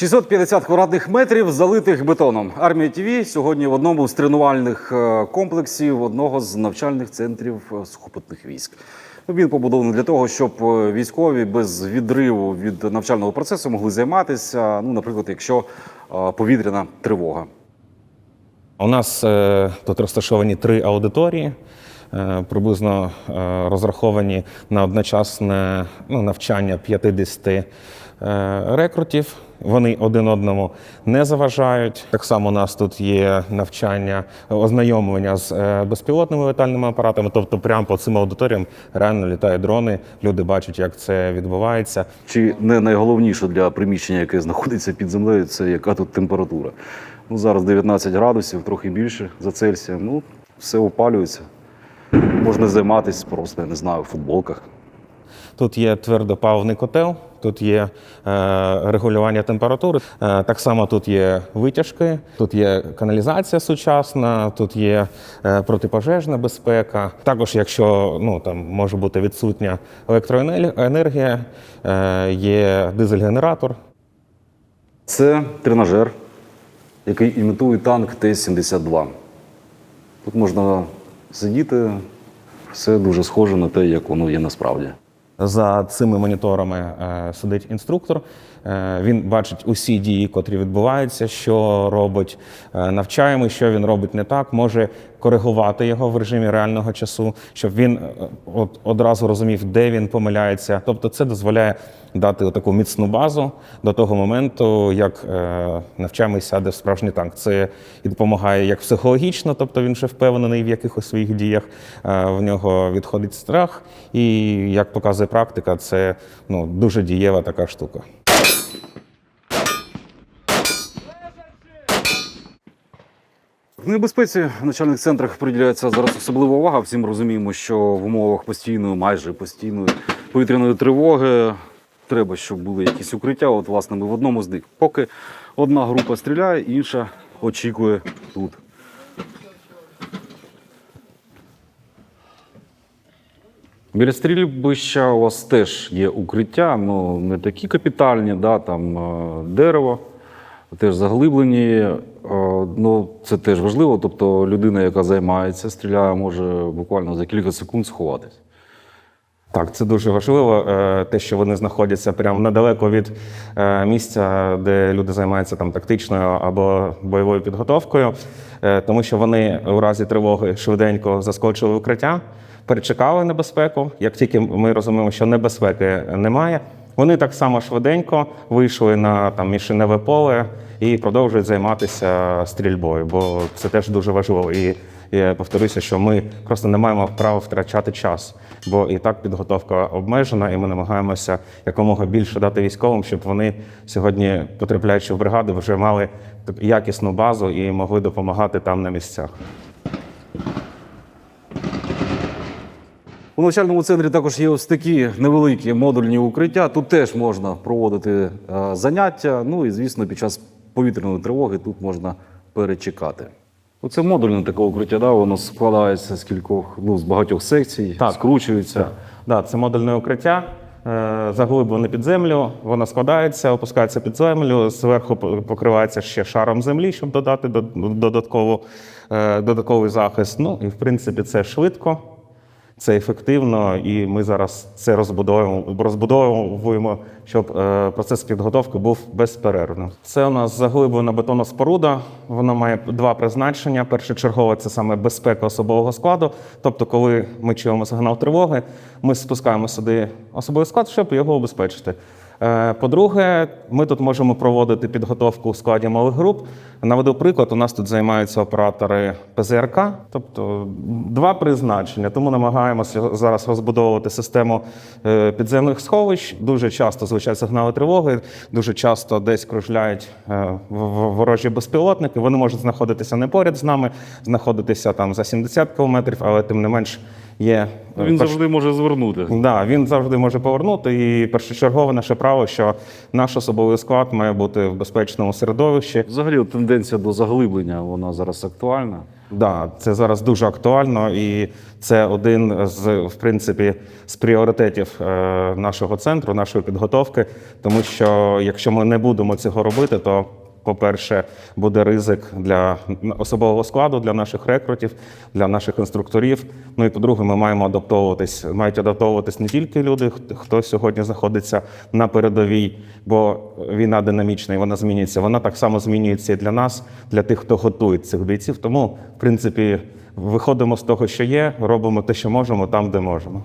650 квадратних метрів залитих бетоном. Армія ТВ сьогодні в одному з тренувальних е, комплексів одного з навчальних центрів е, сухопутних військ. Він побудований для того, щоб е, військові без відриву від навчального процесу могли займатися. Ну, наприклад, якщо повітряна тривога. У нас тут розташовані три аудиторії, приблизно розраховані на одночасне ну, навчання 50 е, рекрутів. Вони один одному не заважають. Так само у нас тут є навчання, ознайомлення з е, безпілотними летальними апаратами. Тобто, прямо по цим аудиторіям реально літають дрони. Люди бачать, як це відбувається. Чи не найголовніше для приміщення, яке знаходиться під землею, це яка тут температура? Ну, зараз 19 градусів, трохи більше за Цельсієм. Ну, все опалюється. Можна займатися просто, я не знаю, в футболках. Тут є твердопаливний котел, тут є е, регулювання температури. Е, так само тут є витяжки, тут є каналізація сучасна, тут є е, протипожежна безпека. Також, якщо ну там може бути відсутня електроенергія, є дизель-генератор. Це тренажер, який імітує танк Т-72. Тут можна сидіти, все дуже схоже на те, як воно є насправді. За цими моніторами е, сидить інструктор. Е, він бачить усі дії, котрі відбуваються, що робить е, навчаємий, що він робить не так, може коригувати його в режимі реального часу, щоб він е, от, одразу розумів, де він помиляється. Тобто, це дозволяє дати таку міцну базу до того моменту, як навчаємий сяде в справжній танк. Це і допомагає як психологічно, тобто він вже впевнений в якихось своїх діях, в нього відходить страх, і як показує практика, це ну, дуже дієва така штука. В небезпеці в начальних центрах приділяється зараз особлива увага. Всім розуміємо, що в умовах постійної, майже постійної повітряної тривоги треба, щоб були якісь укриття. От, власне, ми в одному з них. Поки одна група стріляє, інша очікує тут. Біля стрільбища у вас теж є укриття, ну не такі капітальні, да, там е, дерево, теж заглиблені. Е, ну, це теж важливо. Тобто людина, яка займається, стріляє, може буквально за кілька секунд сховатись. Так, це дуже важливо, е, те, що вони знаходяться прямо недалеко від е, місця, де люди займаються там тактичною або бойовою підготовкою, е, тому що вони у разі тривоги швиденько заскочили в укриття, перечекали небезпеку. Як тільки ми розуміємо, що небезпеки немає, вони так само швиденько вийшли на там мішеневе поле і продовжують займатися стрільбою, бо це теж дуже важливо. І я повторюся, що ми просто не маємо права втрачати час, бо і так підготовка обмежена, і ми намагаємося якомога більше дати військовим, щоб вони сьогодні, потрапляючи в бригади, вже мали якісну базу і могли допомагати там на місцях. У навчальному центрі також є ось такі невеликі модульні укриття. Тут теж можна проводити е, заняття. Ну і звісно, під час повітряної тривоги тут можна перечекати. Оце модульне таке укриття, да, воно складається з кількох, ну, з багатьох секцій, Так. скручується. Да, це модульне укриття, е, заглиблене під землю. Воно складається, опускається під землю, зверху покривається ще шаром землі, щоб додати додатково, е, додатковий захист. Ну і в принципі це швидко. Це ефективно, і ми зараз це розбудовуємо, розбудовуємо, щоб е, процес підготовки був безперервним. Це у нас заглиблена бетонна споруда. Вона має два призначення. Першочергове це саме безпека особового складу. Тобто, коли ми чуємо сигнал тривоги, ми спускаємо сюди особовий склад, щоб його обезпечити. Е, По-друге, ми тут можемо проводити підготовку у складі малих груп. Наведу приклад, у нас тут займаються оператори ПЗРК, тобто два призначення. Тому намагаємося зараз розбудовувати систему е, підземних сховищ. Дуже часто звучать сигнали тривоги, дуже часто десь кружляють е, ворожі безпілотники. Вони можуть знаходитися не поряд з нами, знаходитися там за 70 кілометрів, але тим не менш є Ну, Він перш- завжди може звернути. Да, він завжди може повернути. І першочергове наше право, що наш особовий склад має бути в безпечному середовищі. Взагалі, тенденція до заглиблення вона зараз актуальна. Да, це зараз дуже актуально, і це один з в принципі з пріоритетів е, нашого центру, нашої підготовки. Тому що якщо ми не будемо цього робити, то по-перше, буде ризик для особового складу, для наших рекрутів, для наших інструкторів. Ну і по-друге, ми маємо адаптовуватись. Мають адаптовуватись не тільки люди, хт- хто сьогодні знаходиться на передовій, бо війна динамічна і вона змінюється. Вона так само змінюється і для нас, для тих, хто готує цих бійців. Тому, в принципі, виходимо з того, що є, робимо те, що можемо, там, де можемо.